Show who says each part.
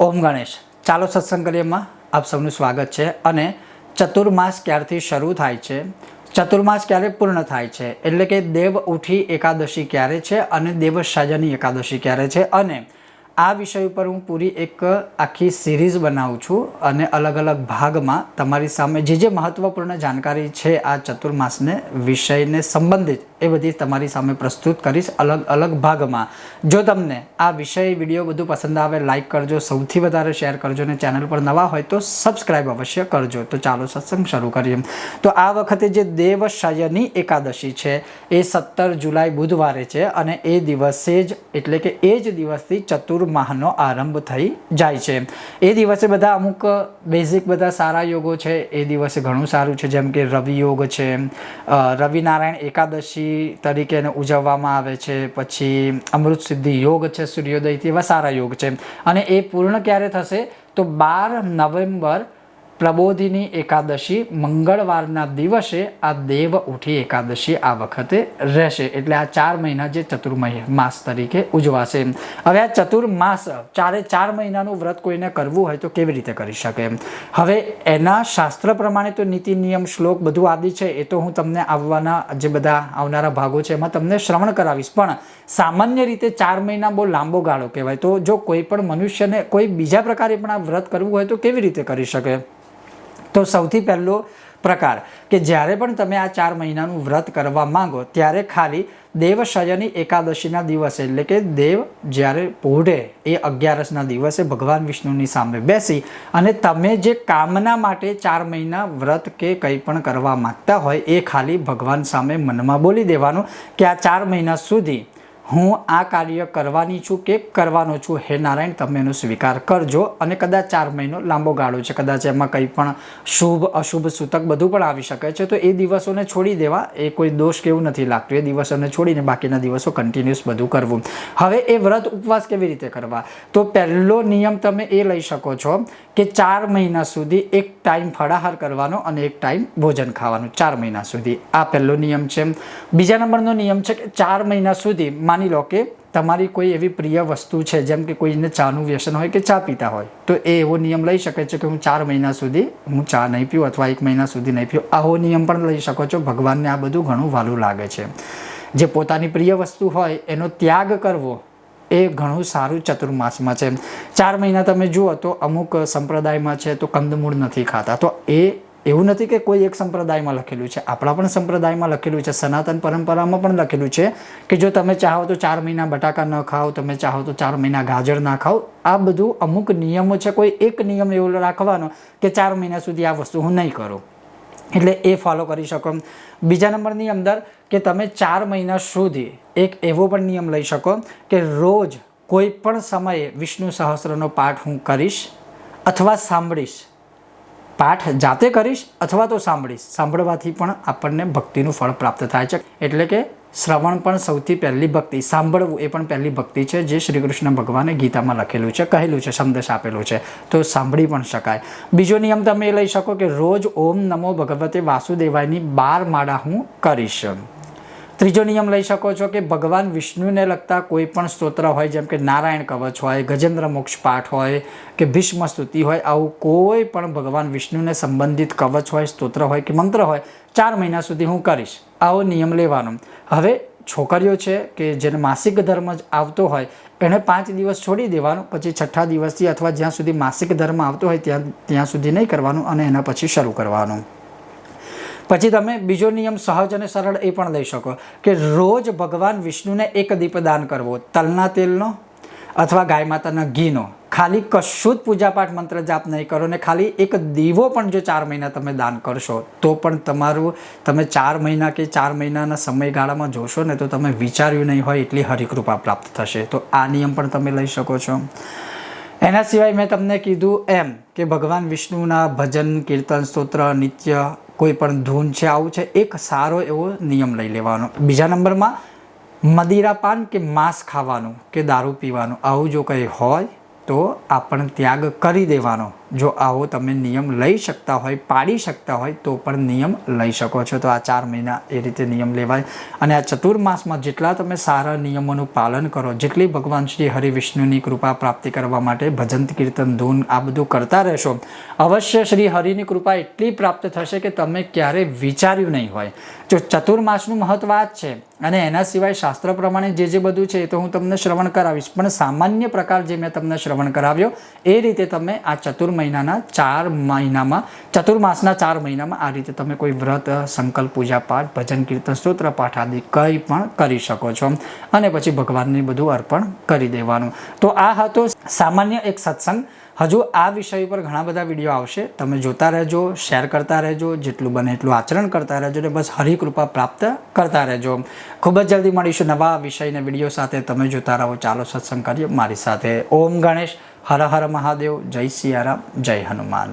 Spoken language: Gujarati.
Speaker 1: ઓમ ગણેશ. ચાલો સત્સંગ કરીએમાં આપ સૌનું સ્વાગત છે અને ચતુર્માસ ક્યારથી શરૂ થાય છે? ચતુર્માસ ક્યારે પૂર્ણ થાય છે? એટલે કે દેવ ઉઠી એકાદશી ક્યારે છે અને દેવ સાજાની એકાદશી ક્યારે છે? અને આ વિષય ઉપર હું પૂરી એક આખી સિરીઝ બનાવું છું અને અલગ અલગ ભાગમાં તમારી સામે જે જે મહત્વપૂર્ણ જાણકારી છે આ ચતુર્માસને વિષયને સંબંધિત એ બધી તમારી સામે પ્રસ્તુત કરીશ અલગ અલગ ભાગમાં. જો તમને આ વિષય વીડિયો બધું પસંદ આવે લાઇક કરજો, સૌથી વધારે શેર કરજો અને ચેનલ પર નવા હોય તો સબસ્ક્રાઈબ અવશ્ય કરજો. તો ચાલો સત્સંગ શરૂ કરીએ. તો આ વખતે જે દેવશયની એકાદશી છે, એ સત્તર જુલાઈ બુધવારે છે અને એ દિવસે જ, એટલે કે એ જ દિવસથી ચતુર્માહનો આરંભ થઈ જાય છે. એ દિવસે બધા અમુક બેઝિક બધા સારા યોગો છે. એ દિવસે ઘણું સારું છે. જેમ કે રવિ યોગ છે. રવિનારાયણ એકાદશી તરીકે એને ઉજવવામાં આવે છે. પછી અમૃત સિદ્ધિ યોગ છે, સૂર્યોદયથી એવા સારા યોગ છે. અને એ પૂર્ણ ક્યારે થશે? તો બાર નવેમ્બર પ્રબોધિની એકાદશી મંગળવારના દિવસે આ દેવ ઉઠી એકાદશી આ વખતે રહેશે. એટલે આ ચાર મહિના જે ચતુર્મય માસ તરીકે ઉજવાશે. હવે આ ચતુર્માસ ચારે ચાર મહિનાનું વ્રત કોઈને કરવું હોય તો કેવી રીતે કરી શકે? હવે એના શાસ્ત્ર પ્રમાણે તો નીતિ, નિયમ, શ્લોક બધું આદિ છે. એ તો હું તમને આવવાના જે બધા આવનારા ભાગો છે એમાં તમને શ્રવણ કરાવીશ. પણ સામાન્ય રીતે ચાર મહિના બહુ લાંબો ગાળો કહેવાય. તો જો કોઈ પણ મનુષ્યને કોઈ બીજા પ્રકારે પણ આ વ્રત કરવું હોય તો કેવી રીતે કરી શકે? તો સૌથી પહેલો પ્રકાર કે જ્યારે પણ તમે આ ચાર મહિનાનું વ્રત કરવા માંગો, ત્યારે ખાલી દેવશયની એકાદશીના દિવસે, એટલે કે દેવ જ્યારે પોઢે એ અગિયારસના દિવસે ભગવાન વિષ્ણુની સામે બેસી અને તમે જે કામના માટે ચાર મહિના વ્રત કે કંઈ પણ કરવા માંગતા હોય, એ ખાલી ભગવાન સામે મનમાં બોલી દેવાનું કે આ ચાર મહિના સુધી હું આ કાર્ય કરવાની છું કે કરવાનો છું? હે નારાયણ, તમે એનો સ્વીકાર કરજો અને કદાચ ચાર મહિનો લાંબો ગાળો છે. કદાચ એમાં કંઈ પણ શુભ, અશુભ સૂતક બધું પણ આવી શકે છે. તો એ દિવસોને છોડી દેવા. એ કોઈ દોષ કેવું નથી લાગતું. એ દિવસોને છોડીને બાકીના દિવસો કન્ટિન્યુઅસ બધું કરવું. હવે એ વ્રત ઉપવાસ કેવી રીતે કરવા? તો પહેલો નિયમ તમે એ લઈ શકો છો કે ચાર મહિના સુધી એક ટાઈમ ફળાહાર કરવાનો અને એક ટાઈમ ભોજન ખાવાનું. ચાર મહિના સુધી. આ પહેલો નિયમ છે. બીજા નંબરનો નિયમ છે કે ચાર મહિના સુધી માની લો કે તમારી કોઈ એવી પ્રિય વસ્તુ છે, જેમ કે કોઈને ચાનું વ્યસન હોય કે ચા પીતા હોય, તો એ એવો નિયમ લઈ શકે છે કે હું ચાર મહિના સુધી હું ચા નહીં પીઉં અથવા એક મહિના સુધી નહીં પીઉં. આવો નિયમ પણ લઈ શકો છો. ભગવાનને આ બધું ઘણું વાલું લાગે છે. જે પોતાની પ્રિય વસ્તુ હોય, એનો ત્યાગ કરવો એ ઘણું સારું ચતુર્માસમાં છે. ચાર મહિના તમે જુઓ તો અમુક સંપ્રદાયમાં છે તો કંદમૂળ નથી ખાતા. તો એ એવું નથી કે કોઈ એક સંપ્રદાયમાં લખેલું છે. આપણા પણ સંપ્રદાયમાં લખેલું છે. સનાતન પરંપરામાં પણ લખેલું છે કે જો તમે ચાહો તો ચાર મહિના બટાકા ન ખાઓ, તમે ચાહો તો ચાર મહિના ગાજર ના ખાઓ. આ બધું અમુક નિયમો છે. કોઈ એક નિયમ એવો રાખવાનો કે ચાર મહિના સુધી આ વસ્તુ હું નહીં કરું. એટલે એ ફોલો કરી શકો બીજા નંબરની અંદર કે તમે ચાર મહિના સુધી એક એવો પણ નિયમ લઈ શકો કે રોજ કોઈ પણ સમયે વિષ્ણુ સહસ્રનો પાઠ હું કરીશ અથવા સાંભળીશ. પાઠ જાતે કરીશ અથવા તો સાંભળીશ. સાંભળવાથી પણ આપણને ભક્તિનું ફળ પ્રાપ્ત થાય છે. એટલે કે શ્રવણ પણ સૌથી પહેલી ભક્તિ. સાંભળવું એ પણ પહેલી ભક્તિ છે જે શ્રી કૃષ્ણ ભગવાને ગીતામાં લખેલું છે, કહેલું છે, સંદેશ આપેલું છે. તો સાંભળી પણ શકાય. બીજો નિયમ તમે એ લઈ શકો કે રોજ ઓમ નમો ભગવતે વાસુદેવાયની બાર માળા હું કરીશ. ત્રીજો નિયમ લઈ શકો છો કે ભગવાન વિષ્ણુને લગતા કોઈ પણ સ્તોત્ર હોય, જેમ કે નારાયણ કવચ હોય, ગજેન્દ્ર મોક્ષ પાઠ હોય કે ભીષ્મ સ્તુતિ હોય, આવું કોઈ પણ ભગવાન વિષ્ણુને સંબંધિત કવચ હોય, સ્તોત્ર હોય કે મંત્ર હોય, ચાર મહિના સુધી હું કરીશ. આવો નિયમ લેવાનો. હવે છોકરીઓ છે કે જેને માસિક ધર્મ જ આવતો હોય એણે પાંચ દિવસ છોડી દેવાનું, પછી છઠ્ઠા દિવસથી અથવા જ્યાં સુધી માસિક ધર્મ આવતો હોય ત્યાં ત્યાં સુધી નહીં કરવાનું અને એના પછી શરૂ કરવાનું. પછી તમે બીજો નિયમ સહજ અને સરળ એ પણ લઈ શકો કે રોજ ભગવાન વિષ્ણુને એક દીપદાન કરવો. તલના તેલનો અથવા ગાય માતાના ઘીનો. ખાલી કશું જ પૂજાપાઠ મંત્ર જાપ નહીં કરો ને ખાલી એક દીવો પણ જો ચાર મહિના તમે દાન કરશો, તો પણ તમારું તમે ચાર મહિના કે ચાર મહિનાના સમયગાળામાં જોશો ને તો તમે વિચાર્યું નહીં હોય એટલી હરિકૃપા પ્રાપ્ત થશે. તો આ નિયમ પણ તમે લઈ શકો છો. એના સિવાય મેં તમને કીધું એમ કે ભગવાન વિષ્ણુના ભજન, કીર્તન, સ્તોત્ર, નિત્ય કોઈ પણ ધૂન છે, આવું છે, એક સારો એવો નિયમ લઈ લેવાનો. બીજા નંબરમાં મદિરાપાન કે માંસ ખાવાનું કે દારૂ પીવાનું. આવું જો કંઈ હોય, તો આપણ ત્યાગ કરી દેવાનો. જો આવો તમે નિયમ લઈ શકતા હોય, પાડી શકતા હોય, તો પણ નિયમ લઈ શકો છો. તો આ ચાર મહિના એ રીતે નિયમ લેવાય. અને આ ચતુર્માસમાં જેટલા તમે સારા નિયમોનું પાલન કરો, જેટલી ભગવાન શ્રી હરિ વિષ્ણુની કૃપા પ્રાપ્તિ કરવા માટે ભજન, કીર્તન, ધૂન આ બધું કરતા રહેશો, અવશ્ય શ્રી હરિની કૃપા એટલી પ્રાપ્ત થશે કે તમે ક્યારેય વિચાર્યું નહીં હોય. જો ચતુર્માસનું મહત્વ આ જ છે, અને એના સિવાય શાસ્ત્ર પ્રમાણે જે જે બધું છે એ તો હું તમને શ્રવણ કરાવીશ, પણ સામાન્ય પ્રકાર જે મેં તમને શ્રવણ કરાવ્યો, એ રીતે તમે આ ચતુર મહિનાના ચાર મહિનામાં, ચતુર્માસના ચાર મહિનામાં આ રીતે તમે કોઈ વ્રત, સંકલ્પ પૂજા પાઠ ભજન, કીર્તન, સ્તોત્ર, પાઠ આદિ કંઈ પણ કરી શકો છો. અને પછી ભગવાનને બધું અર્પણ કરી દેવાનું. તો આ હતો સામાન્ય એક સત્સંગ. હજુ આ વિષય ઉપર ઘણા બધા વીડિયો આવશે. તમે જોતા રહેજો, શેર કરતા રહેજો, જેટલું બને એટલું આચરણ કરતા રહેજો અને બસ હરિકૃપા પ્રાપ્ત કરતા રહેજો. ખૂબ જ જલ્દી મળીશું નવા વિષયને વીડિયો સાથે. તમે જોતા રહો. ચાલો સત્સંગ કરીએ મારી સાથે. ઓમ ગણેશ. હર હર મહાદેવ જય સિયારામ જય હનુમાન